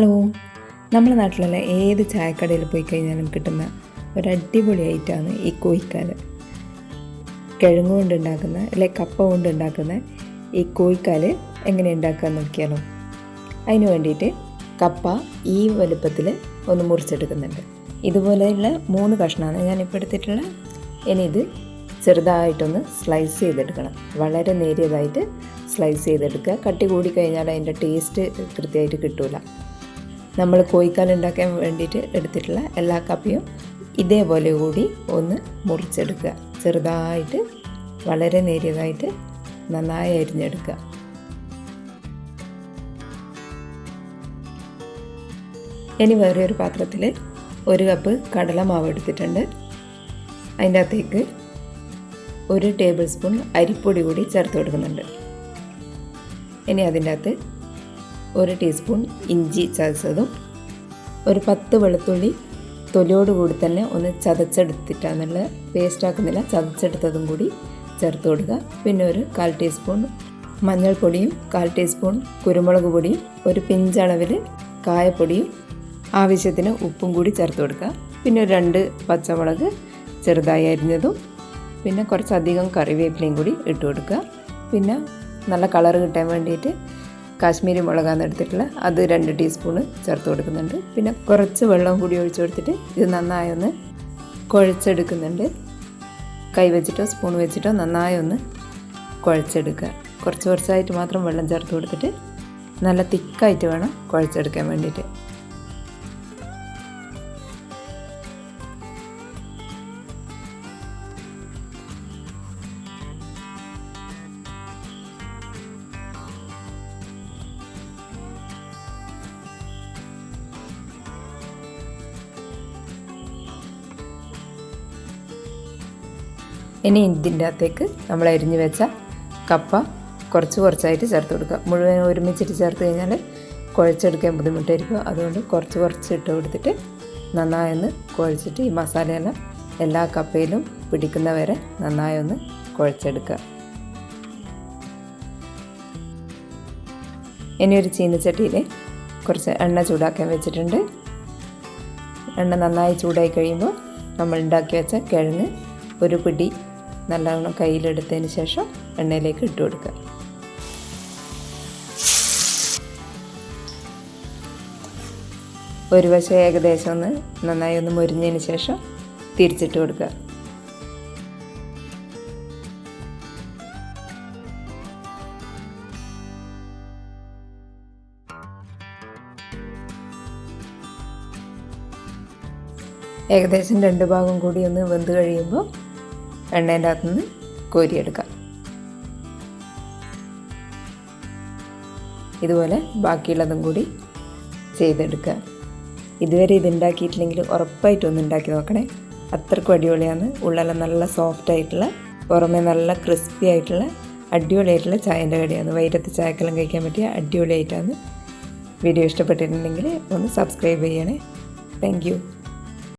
Hello. നമ്മുടെ നാട്ടിലുള്ള ഏത് ചായക്കടയിൽ പോയി കഴിഞ്ഞാലും കിട്ടുന്ന ഒരു അടിപൊളി ഐറ്റമാണ് ഈ കോഴിക്കാൽ. കിഴങ്ങ് കൊണ്ട് ഉണ്ടാക്കുന്ന കപ്പ കൊണ്ട് ഉണ്ടാക്കുന്ന ഈ കോഴിക്കാൽ എങ്ങനെ ഉണ്ടാക്കാൻ നോക്കിയാലോ. അതിന് വേണ്ടിയിട്ട് കപ്പ ഈ വലുപ്പത്തിൽ ഒന്ന് മുറിച്ചെടുക്കുന്നുണ്ട്. ഇതുപോലെയുള്ള മൂന്ന് കഷ്ണമാണ് ഞാനിപ്പോൾ എടുത്തിട്ടുള്ള. ഇനി ഇത് ചെറുതായിട്ടൊന്ന് സ്ലൈസ് ചെയ്തെടുക്കണം. വളരെ നേരിയതായിട്ട് സ്ലൈസ് ചെയ്തെടുക്കുക. കട്ടി കൂടി കഴിഞ്ഞാൽ അതിന്റെ ടേസ്റ്റ് കൃത്യമായിട്ട് കിട്ടില്ല നമ്മൾ കോഴിക്കാൽ ഉണ്ടാക്കാൻ വേണ്ടിയിട്ട് എടുത്തിട്ടുള്ള എല്ലാ കപ്പയും ഇതേപോലെ കൂടി ഒന്ന് മുറിച്ചെടുക്കുക. ചെറുതായിട്ട് വളരെ നേരിയതായിട്ട് നന്നായി അരിഞ്ഞെടുക്കുക. ഇനി വേറെ ഒരു പാത്രത്തിൽ ഒരു കപ്പ് കടലമാവ് എടുത്തിട്ടുണ്ട്. അതിന്റെ അകത്തേക്ക് ഒരു ടേബിൾ സ്പൂൺ അരിപ്പൊടി കൂടി ചേർത്ത് കൊടുക്കുന്നുണ്ട്. ഇനി അതിന്റെ അകത്ത് ഒരു ടീസ്പൂൺ ഇഞ്ചി ചതച്ചതും ഒരു പത്ത് വെളുത്തുള്ളി തൊലിയോട് കൂടി തന്നെ ഒന്ന് ചതച്ചെടുത്തിട്ടാന്നുള്ള പേസ്റ്റ് ആക്കുന്നില്ല. ചതച്ചെടുത്തതും കൂടി ചേർത്ത് കൊടുക്കുക. പിന്നെ ഒരു കാൽ ടീസ്പൂൺ മഞ്ഞൾപ്പൊടിയും കാൽ ടീസ്പൂൺ കുരുമുളക് പൊടിയും ഒരു പിഞ്ചളവിൽ കായപ്പൊടിയും ആവശ്യത്തിന് ഉപ്പും കൂടി ചേർത്ത് കൊടുക്കുക. പിന്നെ ഒരു രണ്ട് പച്ചമുളക് ചെറുതായി അരിഞ്ഞതും പിന്നെ കുറച്ചധികം കറിവേപ്പിലയും കൂടി ഇട്ട് കൊടുക്കുക. പിന്നെ നല്ല കളർ കിട്ടാൻ വേണ്ടിയിട്ട് കാശ്മീരി മുളകാന്ന് എടുത്തിട്ടുള്ള അത് രണ്ട് ടീസ്പൂണ് ചേർത്ത് കൊടുക്കുന്നുണ്ട്. പിന്നെ കുറച്ച് വെള്ളം കൂടി ഒഴിച്ചു കൊടുത്തിട്ട് ഇത് നന്നായി ഒന്ന് കുഴച്ചെടുക്കുന്നുണ്ട്. കൈ വെച്ചിട്ടോ സ്പൂൺ വെച്ചിട്ടോ നന്നായി ഒന്ന് കുഴച്ചെടുക്കുക. കുറച്ച് കുറച്ചായിട്ട് മാത്രം വെള്ളം ചേർത്ത് കൊടുത്തിട്ട് നല്ല തിക്കായിട്ട് വേണം കുഴച്ചെടുക്കാൻ വേണ്ടിയിട്ട്. ഇനി ഇതിന്റെ അകത്തേക്ക് നമ്മൾ അരിഞ്ഞു വെച്ച കപ്പ കുറച്ച് കുറച്ചായിട്ട് ചേർത്ത് കൊടുക്കുക. മുഴുവൻ ഒരുമിച്ചിട്ട് ചേർത്ത് കഴിഞ്ഞാൽ കുഴച്ചെടുക്കാൻ ബുദ്ധിമുട്ടായിരിക്കും. അതുകൊണ്ട് കുറച്ച് കുറച്ച് ഇട്ട് കൊടുത്തിട്ട് നന്നായി ഒന്ന് കുഴച്ചിട്ട് ഈ മസാലയെല്ലാം എല്ലാ കപ്പയിലും പിടിക്കുന്ന വരെ നന്നായി ഒന്ന് കുഴച്ചെടുക്കുക. ഇനി ഒരു ചീനച്ചട്ടിയിൽ കുറച്ച് എണ്ണ ചൂടാക്കാൻ വെച്ചിട്ടുണ്ട്. എണ്ണ നന്നായി ചൂടായി കഴിയുമ്പോൾ നമ്മൾ ഉണ്ടാക്കി വെച്ച കിഴങ്ങ് ഒരു പിടി നല്ലവണ്ണം കയ്യിലെടുത്തതിന് ശേഷം എണ്ണയിലേക്ക് ഇട്ട് കൊടുക്കുക. ഒരു വശം ഏകദേശം ഒന്ന് നന്നായി ഒന്ന് മുരിഞ്ഞതിന് ശേഷം തിരിച്ചിട്ട് കൊടുക്കുക. ഏകദേശം രണ്ട് ഭാഗം കൂടി ഒന്ന് വെന്ത് കഴിയുമ്പോൾ എണ്ണേന്റെ അകത്തുനിന്ന് കോരിയെടുക്കാം. ഇതുപോലെ ബാക്കിയുള്ളതും കൂടി ചെയ്തെടുക്കുക. ഇതുവരെ ഇത് ഉണ്ടാക്കിയിട്ടില്ലെങ്കിൽ ഉറപ്പായിട്ടും ഒന്ന് ഉണ്ടാക്കി നോക്കണേ. അത്രക്കും അടിപൊളിയാണ്. ഉള്ളെല്ലാം നല്ല സോഫ്റ്റ് ആയിട്ടുള്ള പുറമെ നല്ല ക്രിസ്പി ആയിട്ടുള്ള അടിപൊളിയായിട്ടുള്ള ചായന്റെ കടിയാണ്. വൈകിട്ട് ചായക്കെല്ലാം കഴിക്കാൻ പറ്റിയ അടിപൊളിയായിട്ടാണ്. വീഡിയോ ഇഷ്ടപ്പെട്ടിട്ടുണ്ടെങ്കിൽ ഒന്ന് സബ്സ്ക്രൈബ് ചെയ്യണേ. താങ്ക്